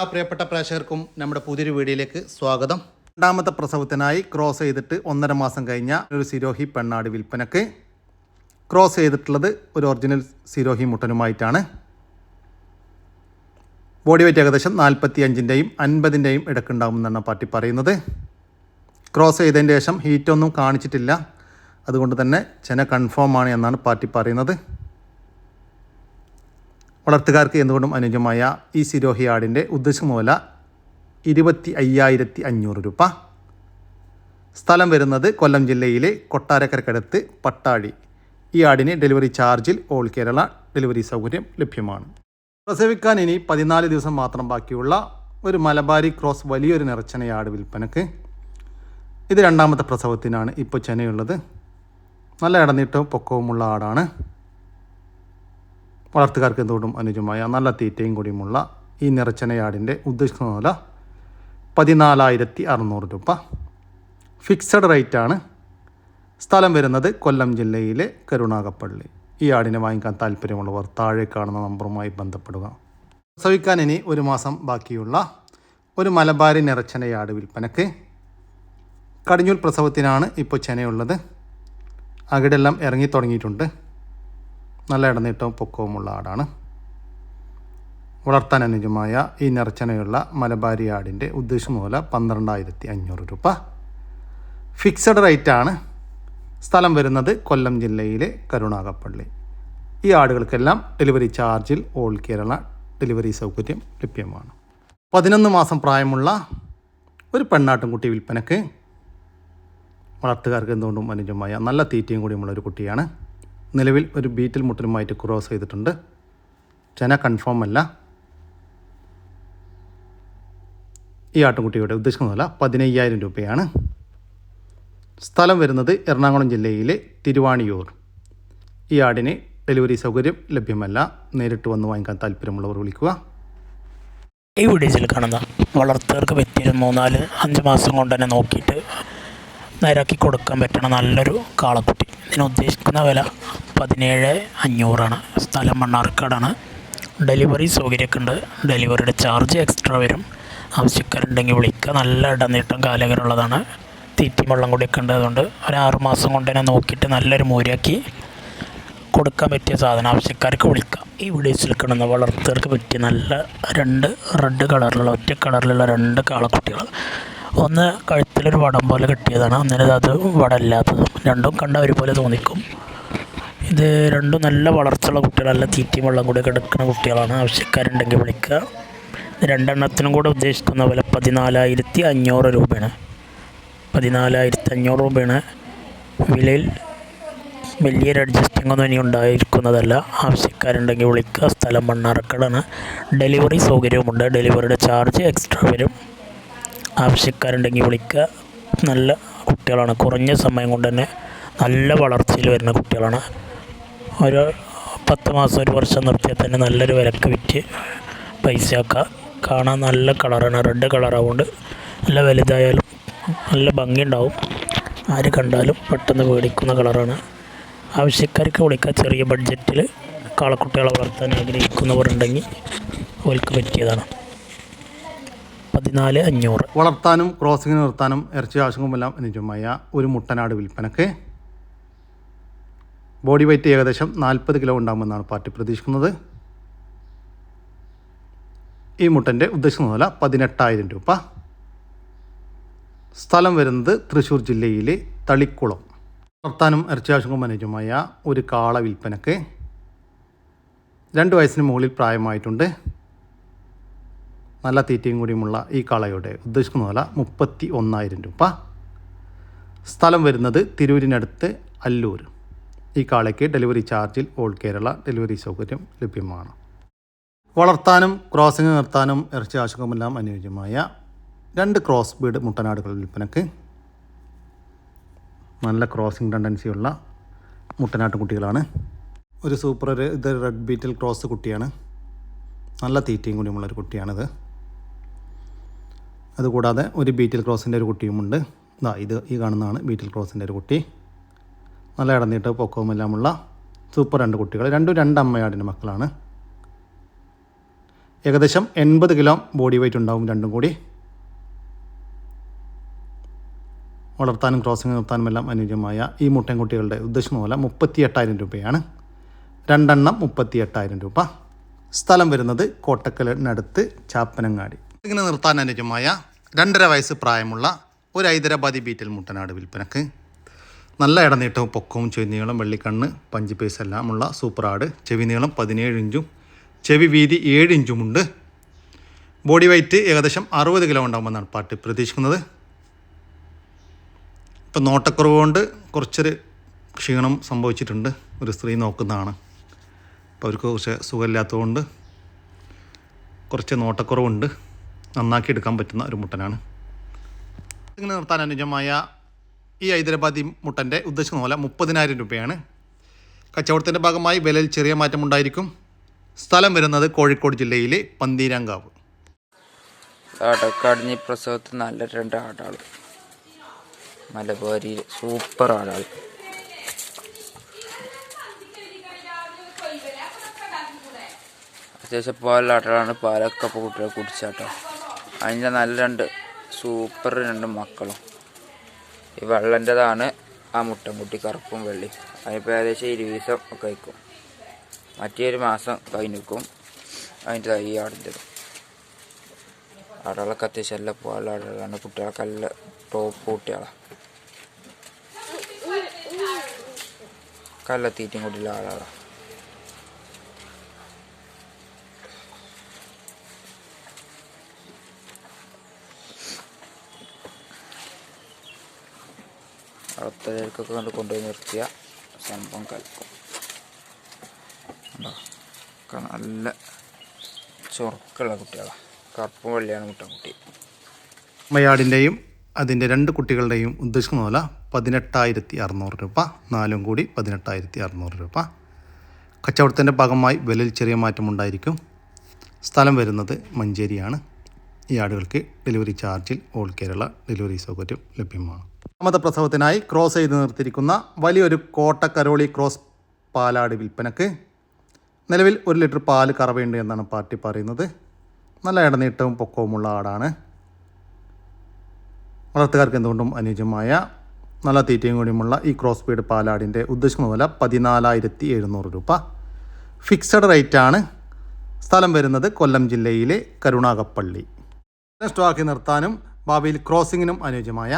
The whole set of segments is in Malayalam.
ആ പ്രിയപ്പെട്ട പ്രേക്ഷകർക്കും നമ്മുടെ പുതിയൊരു വീഡിയോയിലേക്ക് സ്വാഗതം. രണ്ടാമത്തെ പ്രസവത്തിനായി ക്രോസ് ചെയ്തിട്ട് ഒന്നര മാസം കഴിഞ്ഞ ഒരു സിരോഹി പെണ്ണാട് വിൽപ്പനക്ക്. ക്രോസ് ചെയ്തിട്ടുള്ളത് ഒരു ഒറിജിനൽ സിരോഹി മുട്ടനുമായിട്ടാണ്. ബോഡി വെയിറ്റ് ഏകദേശം നാൽപ്പത്തി അഞ്ചിന്റെയും അൻപതിന്റെയും ഇടക്കുണ്ടാകുമെന്നാണ് പാർട്ടി പറയുന്നത്. ക്രോസ് ചെയ്തതിന് ശേഷം ഹീറ്റൊന്നും കാണിച്ചിട്ടില്ല. അതുകൊണ്ട് തന്നെ ചെന കൺഫേം ആണ് എന്നാണ് പാർട്ടി പറയുന്നത്. വളർത്തുകാർക്ക് എന്തുകൊണ്ടും അനുയോജ്യമായ ഈ സിരോഹി ആടിന്റെ മൂല ഇരുപത്തി അയ്യായിരത്തി അഞ്ഞൂറ് രൂപ. സ്ഥലം വരുന്നത് കൊല്ലം ജില്ലയിലെ കൊട്ടാരക്കരക്കടുത്ത് പട്ടാഴി. ഈ ആടിന് ഡെലിവറി ചാർജിൽ ഓൾ കേരള ഡെലിവറി സൗകര്യം ലഭ്യമാണ്. പ്രസവിക്കാൻ ഇനി പതിനാല് ദിവസം മാത്രം ബാക്കിയുള്ള ഒരു മലബാരി ക്രോസ് വലിയൊരു നിറച്ചനയാട് വിൽപ്പനക്ക്. ഇത് രണ്ടാമത്തെ പ്രസവത്തിനാണ് ഇപ്പോൾ ചെനയുള്ളത്. നല്ല ഇടനീട്ടവും പൊക്കവുമുള്ള ആടാണ്. വളർത്തുകാർക്ക് എന്തുകൊണ്ടും അനുജമായ നല്ല തീറ്റയും കൂടിയുമുള്ള ഈ നിറച്ചനയാടിന്റെ ഉദ്ദേശിക്കുന്ന വില പതിനാലായിരത്തി അറുന്നൂറ് രൂപ ഫിക്സഡ് റേറ്റാണ് സ്ഥലം വരുന്നത് കൊല്ലം ജില്ലയിലെ കരുണാകപ്പള്ളി. ഈ ആടിനെ വാങ്ങിക്കാൻ താല്പര്യമുള്ളവർ താഴെ കാണുന്ന നമ്പറുമായി ബന്ധപ്പെടുക. പ്രസവിക്കാൻ ഇനി ഒരു മാസം ബാക്കിയുള്ള ഒരു മലബാരി നിറച്ചനയാട് വിൽപ്പനക്ക് കടിഞ്ഞൂൽ പ്രസവത്തിനാണ് ഇപ്പോൾ ചെനയുള്ളത്. അകിടെല്ലാം ഇറങ്ങി തുടങ്ങിയിട്ടുണ്ട്. നല്ല ഇടനീട്ടവും പൊക്കവുമുള്ള ആടാണ്. വളർത്താൻ അനുജമായ ഈ നിറച്ചനയുള്ള മലബാരി ആടിന്റെ ഉദ്ദേശം മൂല പന്ത്രണ്ടായിരത്തി അഞ്ഞൂറ് രൂപ. ഫിക്സഡ് റേറ്റാണ് സ്ഥലം വരുന്നത് കൊല്ലം ജില്ലയിലെ കരുണാകപ്പള്ളി. ഈ ആടുകൾക്കെല്ലാം ഡെലിവറി ചാർജിൽ ഓൾ കേരള ഡെലിവറി സൗകര്യം ലഭ്യമാണ്. പതിനൊന്ന് മാസം പ്രായമുള്ള ഒരു പെണ്ണാട്ടുംകുട്ടി വിൽപ്പനക്ക് വളർത്തുകാർക്ക് എന്തുകൊണ്ടും അനുജമായ നല്ല തീറ്റയും കൂടിയുമുള്ള ഒരു കുട്ടിയാണ്. നിലവിൽ ഒരു ബീറ്റിൽ മുട്ടലുമായിട്ട് ക്രോസ് ചെയ്തിട്ടുണ്ട്. ചെന കൺഫേം അല്ല. ഈ ആട്ടുംകുട്ടിയുടെ ഉദ്ദേശിക്കുന്നതല്ല പതിനയ്യായിരം രൂപയാണ്. സ്ഥലം വരുന്നത് എറണാകുളം ജില്ലയിലെ തിരുവാണിയൂർ. ഈ ആടിന് ഡെലിവറി സൗകര്യം ലഭ്യമല്ല. നേരിട്ട് വന്ന് വാങ്ങിക്കാൻ താല്പര്യമുള്ളവർ വിളിക്കുക. ഈ വീഡിയോസിൽ കാണുന്ന വളർത്തുകാർക്ക് പറ്റിയൊരു മൂന്നാൽ അഞ്ച് മാസം കൊണ്ട് തന്നെ നോക്കിയിട്ട് നേരാക്കി കൊടുക്കാൻ പറ്റണ നല്ലൊരു കാളക്കുട്ടി. ഇതിന് ഉദ്ദേശിക്കുന്ന വില പതിനേഴ് അഞ്ഞൂറാണ്. സ്ഥലം മണ്ണാർക്കാടാണ്. ഡെലിവറി സൗകര്യമൊക്കെ ഉണ്ട് ഡെലിവറിയുടെ ചാർജ് എക്സ്ട്രാ വരും. ആവശ്യക്കാരുണ്ടെങ്കിൽ വിളിക്കുക. നല്ല ഇടനീട്ടം കാലകരമുള്ളതാണ് തീറ്റയും വെള്ളം കൂടിയൊക്കെ ഉണ്ട് അതുകൊണ്ട് ഒരു ആറ് മാസം കൊണ്ട് തന്നെ നോക്കിയിട്ട് നല്ലൊരു മൂരാക്കി കൊടുക്കാൻ പറ്റിയ സാധനം. ആവശ്യക്കാർക്ക് വിളിക്കാം. ഈ വീഡിയോസിൽ കാണുന്ന വളർത്തുകൾക്ക് പറ്റിയ നല്ല രണ്ട് റെഡ് കളറിലുള്ള ഒറ്റ കളറിലുള്ള രണ്ട് കാളക്കുട്ടികൾ. ഒന്ന് കഴുത്തിലൊരു വടം പോലെ കിട്ടിയതാണ്. ഒന്നിനത് അത് വടമില്ലാത്തതും രണ്ടും കണ്ട ഒരുപോലെ തോന്നിക്കും. ഇത് രണ്ടും നല്ല വളർച്ചയുള്ള കുട്ടികൾ നല്ല തീറ്റയും വെള്ളം കൂടെ കിടക്കുന്ന കുട്ടികളാണ്. ആവശ്യക്കാരുണ്ടെങ്കിൽ വിളിക്കുക. രണ്ടെണ്ണത്തിനും കൂടെ ഉദ്ദേശിക്കുന്ന വില പതിനാലായിരത്തി അഞ്ഞൂറ് രൂപയാണ്. പതിനാലായിരത്തി അഞ്ഞൂറ് രൂപയാണ്. വിലയിൽ വലിയൊരു അഡ്ജസ്റ്റിംഗ് ഒന്നും ഇനി ഉണ്ടായിരിക്കുന്നതല്ല. ആവശ്യക്കാരുണ്ടെങ്കിൽ വിളിക്കുക. സ്ഥലം മണ്ണാർക്കടാണ് ഡെലിവറി സൗകര്യവുമുണ്ട്. ഡെലിവറിയുടെ ചാർജ് എക്സ്ട്രാ വരും. ആവശ്യക്കാരുണ്ടെങ്കിൽ വിളിക്കുക. നല്ല കുട്ടികളാണ്. കുറഞ്ഞ സമയം കൊണ്ട് തന്നെ നല്ല വളർച്ചയിൽ വരുന്ന കുട്ടികളാണ്. ഒരു പത്ത് മാസം ഒരു വർഷം നിർത്തിയാൽ തന്നെ നല്ലൊരു വിലക്ക് വിറ്റ് പൈസയാക്കുക കാണാൻ നല്ല കളറാണ് റെഡ് കളറാവുകൊണ്ട് നല്ല വലുതായാലും നല്ല ഭംഗിയുണ്ടാവും. ആര് കണ്ടാലും പെട്ടെന്ന് മേടിക്കുന്ന കളറാണ്. ആവശ്യക്കാർക്ക് വിളിക്കുക ചെറിയ ബഡ്ജറ്റിൽ കാളക്കുട്ടികളെ വളർത്താൻ ആഗ്രഹിക്കുന്നവരുണ്ടെങ്കിൽ അവർക്ക് പറ്റിയതാണ്. പതിനാല് അഞ്ഞൂറ്. വളർത്താനും ക്രോസിംഗ് നിർത്താനും ഇറച്ചി ആവശ്യങ്ങളുമെല്ലാം നിജമായ ഒരു മുട്ടനാട് വിൽപ്പനക്ക് ബോഡി വെയ്റ്റ് ഏകദേശം നാൽപ്പത് കിലോ ഉണ്ടാകുമെന്നാണ് പാർട്ടി പ്രതീക്ഷിക്കുന്നത്. ഈ മുട്ടന്റെ ഉദ്ദേശിക്കുന്ന വില പതിനെട്ടായിരം രൂപ. സ്ഥലം വരുന്നത് തൃശ്ശൂർ ജില്ലയിലെ തളിക്കുളം. വർത്താനം ഇറച്ചി മാനേജുമായ ഒരു കാള വിൽപ്പനക്ക്. രണ്ട് വയസ്സിന് മുകളിൽ പ്രായമായിട്ടുണ്ട്. നല്ല തീറ്റയും കൂടിയുമുള്ള ഈ കാളയുടെ ഉദ്ദേശിക്കുന്ന വില മുപ്പത്തി ഒന്നായിരം രൂപ. സ്ഥലം വരുന്നത് തിരൂരിനടുത്ത് അല്ലൂർ. ഈ കാളയ്ക്ക് ഡെലിവറി ചാർജിൽ ഓൾ കേരള ഡെലിവറി സൗകര്യം ലഭ്യമാണ്. വളർത്താനും ക്രോസിംഗ് നിർത്താനും ഇറച്ചി ആവശ്യമെല്ലാം അനുയോജ്യമായ രണ്ട് ക്രോസ് ബീഡ് മുട്ടനാടുകൾ വിൽപ്പനക്ക് നല്ല ക്രോസിംഗ് ടെൻഡൻസിയുള്ള മുട്ടനാട്ട് കുട്ടികളാണ് ഒരു സൂപ്പർ ഇത് റെഡ് ബീറ്റിൽ ക്രോസ് കുട്ടിയാണ്. നല്ല തീറ്റയും കൂടിയുമുള്ളൊരു കുട്ടിയാണിത്. അതുകൂടാതെ ഒരു ബീറ്റിൽ ക്രോസിന്റെ ഒരു കുട്ടിയുമുണ്ട്. ഇതാ ഇത് ഈ കാണുന്നതാണ് ബീറ്റിൽ ക്രോസിന്റെ ഒരു കുട്ടി. നല്ല ഇടനീട്ട് പൊക്കവുമെല്ലാമുള്ള സൂപ്പർ രണ്ട് കുട്ടികൾ രണ്ടും രണ്ട് അമ്മയാടിന്റെ മക്കളാണ്. ഏകദേശം എൺപത് കിലോ ബോഡി വെയിറ്റ് ഉണ്ടാവും രണ്ടും കൂടി. വളർത്താനും ക്രോസിംഗ് നിർത്താനും എല്ലാം അനുയോജ്യമായ ഈ മുട്ടൻകുട്ടികളുടെ ഉദ്ദേശം പോലെ മുപ്പത്തി എട്ടായിരം രൂപയാണ്. രണ്ടെണ്ണം മുപ്പത്തി എട്ടായിരം രൂപ. സ്ഥലം വരുന്നത് കോട്ടക്കലിനടുത്ത് ചാപ്പനങ്ങാടി. ഇങ്ങനെ നിർത്താൻ അനുയോജ്യമായ രണ്ടര വയസ്സ് പ്രായമുള്ള ഒരു ഹൈദരാബാദി ബീറ്റൽ മുട്ടനാട് വിൽപ്പനക്ക്. നല്ല ഇടനീട്ടവും പൊക്കവും ചെവിനീളം വെള്ളിക്കണ്ണ് പഞ്ച് പീസ് എല്ലാമുള്ള സൂപ്പർ ആട്. ചെവി നീളം പതിനേഴ് ഇഞ്ചും ചെവി വീതി ഏഴ് ഇഞ്ചുമുണ്ട്. ബോഡി വെയ്റ്റ് ഏകദേശം അറുപത് കിലോ ഉണ്ടാകുമെന്നാണ് പാർട്ടി പ്രതീക്ഷിക്കുന്നത്. ഇപ്പം നോട്ടക്കുറവ് കൊണ്ട് കുറച്ചൊരു ക്ഷീണം സംഭവിച്ചിട്ടുണ്ട്. ഒരു സ്ത്രീ നോക്കുന്നതാണ്. അപ്പോൾ അവർക്ക് കുറച്ച് സുഖമില്ലാത്തതുകൊണ്ട് കുറച്ച് നോട്ടക്കുറവുണ്ട്. നന്നാക്കി എടുക്കാൻ പറ്റുന്ന ഒരു മുട്ടനാണ്. ഇങ്ങനെ നിർത്താൻ അനുയോജ്യമായ ഈ ഹൈദരാബാദി മുട്ടന്റെ ഉദ്ദേശിക്കുന്ന പോലെ മുപ്പതിനായിരം രൂപയാണ്. കച്ചവടത്തിന്റെ ഭാഗമായി വിലയിൽ ചെറിയ മാറ്റമുണ്ടായിരിക്കും സ്ഥലം വരുന്നത് കോഴിക്കോട് ജില്ലയിലെ പന്തീരാങ്കാവ്. ആടക്കടിഞ്ഞ് പ്രസവത്തിൽ നല്ല രണ്ട് ആടാൾ മലബാരി സൂപ്പർ ആടാൾ അത്യാവശ്യം പാലുള്ള ആട്ടാളാണ്. പാലൊക്കെ ഇപ്പോൾ കുട്ടികൾ കുടിച്ചാട്ടോ. അതിന്റെ നല്ല രണ്ട് സൂപ്പർ രണ്ട് മക്കളും. ഈ വെള്ളന്റെതാണ് ആ മുട്ടൻകുട്ടി കറുപ്പും വെള്ളി. അതിപ്പോൾ ഏകദേശം ഇരുപത് ദിവസം ഒക്കെ കഴിക്കും മറ്റേ ഒരു മാസം കഴിഞ്ഞിരിക്കും. അതിന്റെ തൈ ആടിന്റെ ആടുകളൊക്കെ അത്യാവശ്യം എല്ലാം പോകാനുള്ള ആടുകളാണ്. കുട്ടികളൊക്കെ നല്ല ടോപ്പ് കുട്ടികളാണ് കല്ല തീറ്റയും കൂടിയുള്ള ആളുകളാണ് അടുത്തവർക്കൊക്കെ കണ്ട് കൊണ്ടുപോയി നിർത്തിയ സംഭവം കണ്ടോ? നല്ല ചൊറുക്കുള്ള കുട്ടികളാണ് കറുപ്പും വെള്ളിയാണ് മുട്ടൻകുട്ടി മയാടിന്റെയും അതിന്റെ രണ്ട് കുട്ടികളുടെയും ഉദ്ദേശിക്കുന്ന പോലെ പതിനെട്ടായിരത്തി അറുന്നൂറ് രൂപ. നാലും കൂടി പതിനെട്ടായിരത്തി അറുന്നൂറ് രൂപ. കച്ചവടത്തിന്റെ ഭാഗമായി വിലയിൽ ചെറിയ മാറ്റമുണ്ടായിരിക്കും. സ്ഥലം വരുന്നത് മഞ്ചേരിയാണ്. ഈ ആടുകൾക്ക് ഡെലിവറി ചാർജിൽ ഓൾ കേരള ഡെലിവറി സൗകര്യം ലഭ്യമാണ്. അമത പ്രസവത്തിനായി ക്രോസ് ചെയ്ത് നിർത്തിയിരിക്കുന്ന വലിയൊരു കോട്ടക്കരോളി ക്രോസ് പാലാട് വിൽപ്പനക്ക് നിലവിൽ ഒരു ലിറ്റർ പാൽ കറവയുണ്ട് എന്നാണ് പാർട്ടി പറയുന്നത്. നല്ല ഇടനീട്ടവും പൊക്കവുമുള്ള ആടാണ്. വളർത്തുകാർക്ക് എന്തുകൊണ്ടും അനുയോജ്യമായ നല്ല തീറ്റയും കൂടിയുമുള്ള ഈ ക്രോസ് ബീഡ് പാലാടിന്റെ ഉദ്ദേശിക്കുന്ന വില പതിനാലായിരത്തി എഴുന്നൂറ് രൂപ. ഫിക്സഡ് റേറ്റാണ്. സ്ഥലം വരുന്നത് കൊല്ലം ജില്ലയിലെ കരുണാകപ്പള്ളി. സ്റ്റോക്കി നിർത്താനും ഭാവിയിൽ ക്രോസിങ്ങിനും അനുയോജ്യമായ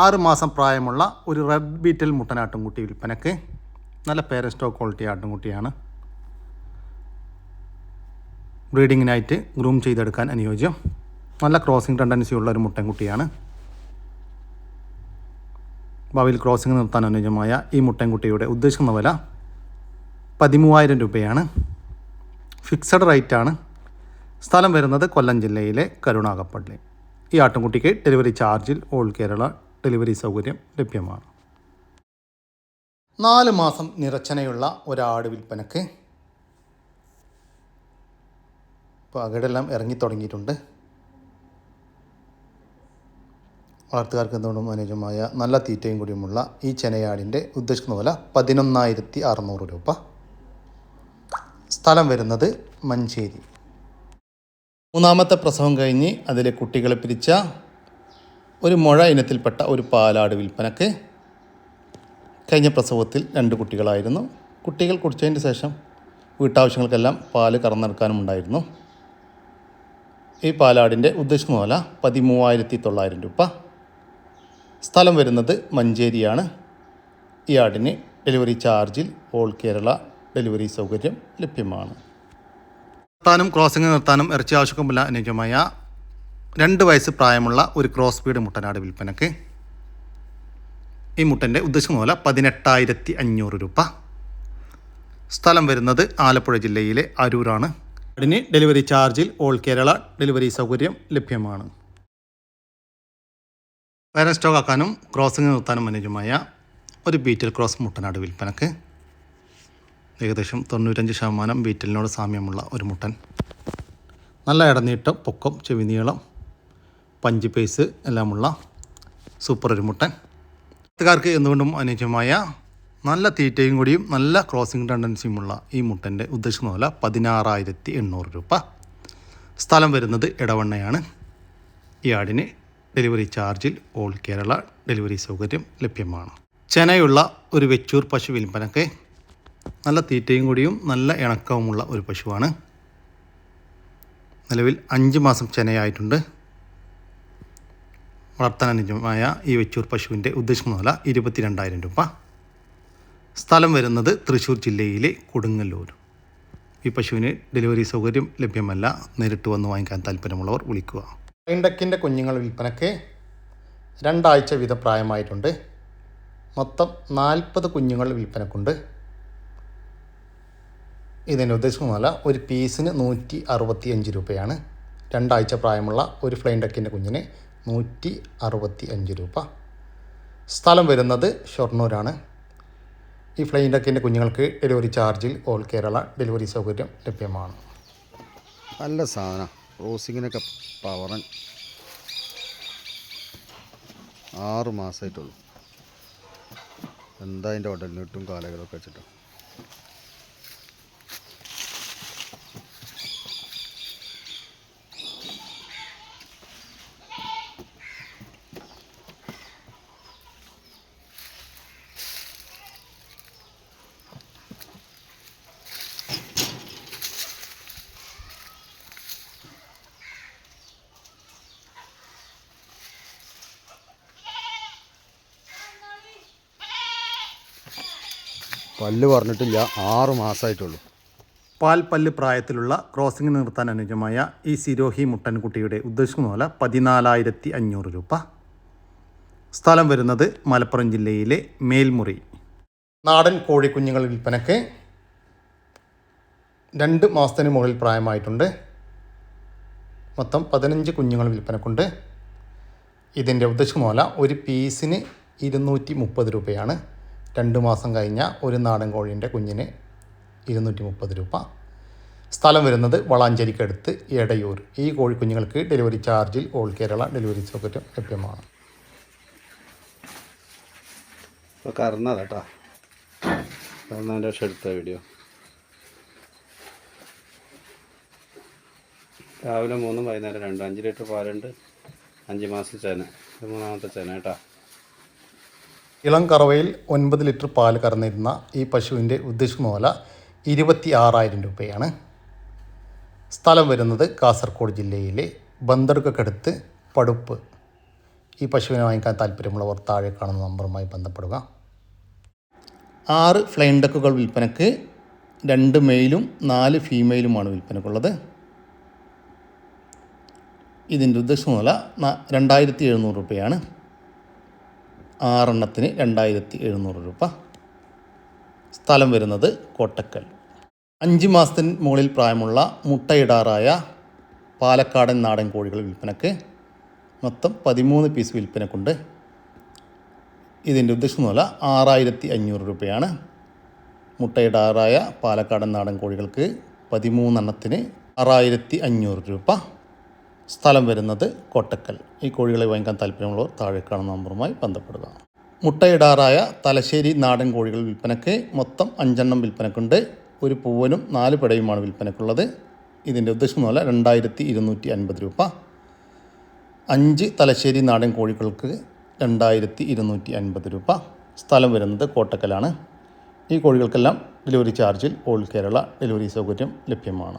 ആറ് മാസം പ്രായമുള്ള ഒരു റെഡ് ബീറ്റൽ മുട്ടനാട്ടുംകുട്ടി വിൽപ്പനക്ക് നല്ല പേരൻ സ്റ്റോക്ക് ക്വാളിറ്റി ആട്ടുംകുട്ടിയാണ്. ബ്രീഡിങ്ങിനായിട്ട് ഗ്രൂം ചെയ്തെടുക്കാൻ അനുയോജ്യം. നല്ല ക്രോസിംഗ് ടെൻഡൻസി ഉള്ള ഒരു മുട്ടൻകുട്ടിയാണ്. ഭാവിയിൽ ക്രോസിംഗ് നിർത്താൻ അനുയോജ്യമായ ഈ മുട്ടൻകുട്ടിയുടെ ഉദ്ദേശിക്കുന്ന വില പതിമൂവായിരം രൂപയാണ്. ഫിക്സഡ് റേറ്റാണ് സ്ഥലം വരുന്നത് കൊല്ലം ജില്ലയിലെ കരുണാകപ്പള്ളി ഈ ആട്ടുംകുട്ടിക്ക് ഡെലിവറി ചാർജിൽ ഓൾ കേരള ഡെലിവറി സൗകര്യം ലഭ്യമാണ്. നാല് മാസം നിറച്ചനയുള്ള ഒരാട് വിൽപ്പനക്ക് ഇപ്പോൾ അകടെല്ലാം ഇറങ്ങി തുടങ്ങിയിട്ടുണ്ട്. വളർത്തുകാർക്ക് എന്തുകൊണ്ടും അനുയോജ്യമായ നല്ല തീറ്റയും കൂടിയുമുള്ള ഈ ചെനയാടിന്റെ ഉദ്ദേശിക്കുന്ന വില പതിനൊന്നായിരത്തി അറുന്നൂറ് രൂപ. സ്ഥലം വരുന്നത് മഞ്ചേരി. മൂന്നാമത്തെ പ്രസവം കഴിഞ്ഞ് അതിലെ കുട്ടികളെ പിരിച്ച ഒരു മുഴ ഇനത്തിൽപ്പെട്ട ഒരു പാലാട് വിൽപ്പനക്ക് കഴിഞ്ഞ പ്രസവത്തിൽ രണ്ട് കുട്ടികളായിരുന്നു. കുട്ടികൾ കുടിച്ചതിന് ശേഷം വീട്ടാവശ്യങ്ങൾക്കെല്ലാം പാൽ കറന്നെടുക്കാനും ഉണ്ടായിരുന്നു ഈ പാലാടിന്റെ ഉദ്ദേശം മൂല പതിമൂവായിരത്തി തൊള്ളായിരം രൂപ. സ്ഥലം വരുന്നത് മഞ്ചേരിയാണ്. ഈ ആടിന് ഡെലിവറി ചാർജിൽ ഓൾ കേരള ഡെലിവറി സൗകര്യം ലഭ്യമാണ്. നിർത്താനും ക്രോസിംഗ് നിർത്താനും ഇറച്ചി ആവശ്യമില്ല അനുയോജ്യമായ രണ്ട് വയസ്സ് പ്രായമുള്ള ഒരു ക്രോസ് ബീഡ് മുട്ടനാട് വിൽപ്പനക്ക്. ഈ മുട്ടന്റെ ഉദ്ദേശിക്കുന്ന പോലെ പതിനെട്ടായിരത്തി അഞ്ഞൂറ് രൂപ. സ്ഥലം വരുന്നത് ആലപ്പുഴ ജില്ലയിലെ അരൂരാണ്. അതിന് ഡെലിവറി ചാർജിൽ ഓൾ കേരള ഡെലിവറി സൗകര്യം ലഭ്യമാണ്. വേറെ സ്റ്റോക്ക് ആക്കാനും ക്രോസിംഗ് നിർത്താനും അനുയോജ്യമായ ഒരു ബീറ്റൽ ക്രോസ് മുട്ടനാട് വിൽപ്പനക്ക്. ഏകദേശം തൊണ്ണൂറ്റഞ്ച് ശതമാനം വീറ്റലിനോട് സാമ്യമുള്ള ഒരു മുട്ടൻ. നല്ല ഇടനീട്ടം പൊക്കം ചെവിനീളം പഞ്ച് പേസ് എല്ലാമുള്ള സൂപ്പർ ഒരു മുട്ടൻ. പത്തുകാർക്ക് എന്തുകൊണ്ടും അനുയോജ്യമായ നല്ല തീറ്റയും കൂടിയും നല്ല ക്രോസിംഗ് ടെൻഡൻസിയുമുള്ള ഈ മുട്ടന്റെ ഉദ്ദേശിക്കുന്ന വില പതിനാറായിരത്തി എണ്ണൂറ് രൂപ. സ്ഥലം വരുന്നത് ഇടവണ്ണയാണ് ഈ ആടിന് ഡെലിവറി ചാർജിൽ ഓൾ കേരള ഡെലിവറി സൗകര്യം ലഭ്യമാണ്. ചെനയുള്ള ഒരു വെച്ചൂർ പശു വിൽപ്പനക്ക് നല്ല തീറ്റയും കൂടിയും നല്ല ഇണക്കവുമുള്ള ഒരു പശുവാണ്. നിലവിൽ അഞ്ച് മാസം ചെനയായിട്ടുണ്ട്. വളർത്താൻ അനുയോജ്യമായ ഈ വെച്ചൂർ പശുവിന്റെ ഉദ്ദേശം വില ഇരുപത്തിരണ്ടായിരം രൂപ. സ്ഥലം വരുന്നത് തൃശ്ശൂർ ജില്ലയിലെ കൊടുങ്ങല്ലൂർ. ഈ പശുവിന് ഡെലിവറി സൗകര്യം ലഭ്യമല്ല. നേരിട്ട് വന്ന് വാങ്ങിക്കാൻ താല്പര്യമുള്ളവർ വിളിക്കുക. ഇണ്ടക്കിന്റെ കുഞ്ഞുങ്ങൾ വിൽപ്പനയ്ക്ക് രണ്ടാഴ്ച വീത പ്രായമായിട്ടുണ്ട് മൊത്തം നാൽപ്പത് കുഞ്ഞുങ്ങൾ വിൽപ്പനക്കുണ്ട് ഇതിന്റെ ഉദ്ദേശിക്കുന്ന വില ഒരു പീസിന് നൂറ്റി അറുപത്തി അഞ്ച് രൂപയാണ്. രണ്ടാഴ്ച പ്രായമുള്ള ഒരു ഫ്ലൈൻ ഡക്കിന്റെ കുഞ്ഞിന് നൂറ്റി അറുപത്തി അഞ്ച് രൂപ. സ്ഥലം വരുന്നത് ഷൊർണൂരാണ്. ഈ ഫ്ലൈൻ ഡക്കിന്റെ കുഞ്ഞുങ്ങൾക്ക് ഡെലിവറി ചാർജിൽ ഓൾ കേരള ഡെലിവറി സൗകര്യം ലഭ്യമാണ്. നല്ല സാധനം. റോസിങ്ങിനൊക്കെ പവറൻ ആറ് മാസമായിട്ടുള്ളൂ എന്താ അതിന്റെ ഉടലിനിട്ടും കാലകളൊക്കെ വെച്ചിട്ട്? പല്ല് പറഞ്ഞിട്ടില്ല ആറ് മാസമായിട്ടുള്ളൂ പാൽപ്പല്ല് പ്രായത്തിലുള്ള ക്രോസിംഗ് നിർത്താൻ അനുജമായ ഈ സിരോഹി മുട്ടൻകുട്ടിയുടെ ഉദ്ദേശിക്കുന്ന പോലെ പതിനാലായിരത്തി അഞ്ഞൂറ് രൂപ. സ്ഥലം വരുന്നത് മലപ്പുറം ജില്ലയിലെ മേൽമുറി. നാടൻ കോഴിക്കുഞ്ഞുങ്ങൾ വിൽപ്പനയ്ക്ക് രണ്ട് മാസത്തിന് മുകളിൽ പ്രായമായിട്ടുണ്ട്. മൊത്തം പതിനഞ്ച് കുഞ്ഞുങ്ങൾ വിൽപ്പനക്കുണ്ട് ഇതിന്റെ ഉദ്ദേശിക്കുന്ന പോലെ ഒരു പീസിന് ഇരുന്നൂറ്റി മുപ്പത് രൂപയാണ്. രണ്ട് മാസം കഴിഞ്ഞ ഒരു നാടൻ കോഴീന്റെ കുഞ്ഞിന് ഇരുന്നൂറ്റി മുപ്പത് രൂപ. സ്ഥലം വരുന്നത് വളാഞ്ചേരിക്കടുത്ത് എടയൂർ. ഈ കോഴിക്കുഞ്ഞുങ്ങൾക്ക് ഡെലിവറി ചാർജിൽ ഓൾ കേരള ഡെലിവറി സൗകര്യം ലഭ്യമാണ്. ഇപ്പോൾ കറന്നതാ കറന്നതിന്റെ പക്ഷെ എടുത്ത വീഡിയോ രാവിലെ മൂന്നും വൈകുന്നേരം രണ്ടും. അഞ്ച് ലിറ്റർ പാലുണ്ട്. അഞ്ച് മാസം ചേന. ഇത് മൂന്നാമത്തെ ചേന കേട്ടാ. ഇളം കറവയിൽ ഒൻപത് ലിറ്റർ പാൽ കറന്നിരുന്ന ഈ പശുവിന്റെ ഉദ്ദേശിക്കുന്ന വില ഇരുപത്തി ആറായിരം രൂപയാണ്. സ്ഥലം വരുന്നത് കാസർഗോഡ് ജില്ലയിലെ ബന്ദർക്കടുത്ത് പടുപ്പ്. ഈ പശുവിനെ വാങ്ങിക്കാൻ താല്പര്യമുള്ളവർ താഴെ കാണുന്ന നമ്പറുമായി ബന്ധപ്പെടുക. ആറ് ഫ്ലൈൻ ഡക്കുകൾ രണ്ട് മെയിലും നാല് ഫീമെയിലുമാണ് വിൽപ്പനക്കുള്ളത്. ഇതിന്റെ ഉദ്ദേശം വില രണ്ടായിരത്തി എഴുന്നൂറ് രൂപയാണ്. ആറെണ്ണത്തിന് രണ്ടായിരത്തി എഴുന്നൂറ് രൂപ. സ്ഥലം വരുന്നത് കോട്ടക്കൽ. അഞ്ച് മാസത്തിന് മുകളിൽ പ്രായമുള്ള മുട്ടയിടാറായ പാലക്കാടൻ നാടൻ കോഴികൾ വിൽപ്പനക്ക് മൊത്തം പതിമൂന്ന് പീസ് വിൽപ്പനക്കുണ്ട് ഇതിന്റെ ഉദ്ദേശം വില ആറായിരത്തി അഞ്ഞൂറ് രൂപയാണ്. മുട്ടയിടാറായ പാലക്കാടൻ നാടൻ കോഴികൾക്ക് പതിമൂന്നെണ്ണത്തിന് ആറായിരത്തി അഞ്ഞൂറ് രൂപ. സ്ഥലം വരുന്നത് കോട്ടക്കൽ. ഈ കോഴികളെ വാങ്ങിക്കാൻ താല്പര്യമുള്ളവർ താഴെ കാണുന്ന നമ്പറുമായി ബന്ധപ്പെടുക. മുട്ടയിടാറായ തലശ്ശേരി നാടൻ കോഴികൾ വിൽപ്പനയ്ക്ക് മൊത്തം അഞ്ചെണ്ണം വിൽപ്പനക്കുണ്ട്. ഒരു പൂവനും നാല് പിടയുമാണ് വിൽപ്പനക്കുള്ളത് ഇതിന്റെ ഉദ്ദേശം പോലെ രണ്ടായിരത്തി ഇരുന്നൂറ്റി അൻപത് രൂപ. അഞ്ച് തലശ്ശേരി നാടൻ കോഴികൾക്ക് രണ്ടായിരത്തി ഇരുന്നൂറ്റി അൻപത് രൂപ. സ്ഥലം വരുന്നത് കോട്ടക്കലാണ്. ഈ കോഴികൾക്കെല്ലാം ഡെലിവറി ചാർജിൽ ഓൾ കേരള ഡെലിവറി സൗകര്യം ലഭ്യമാണ്.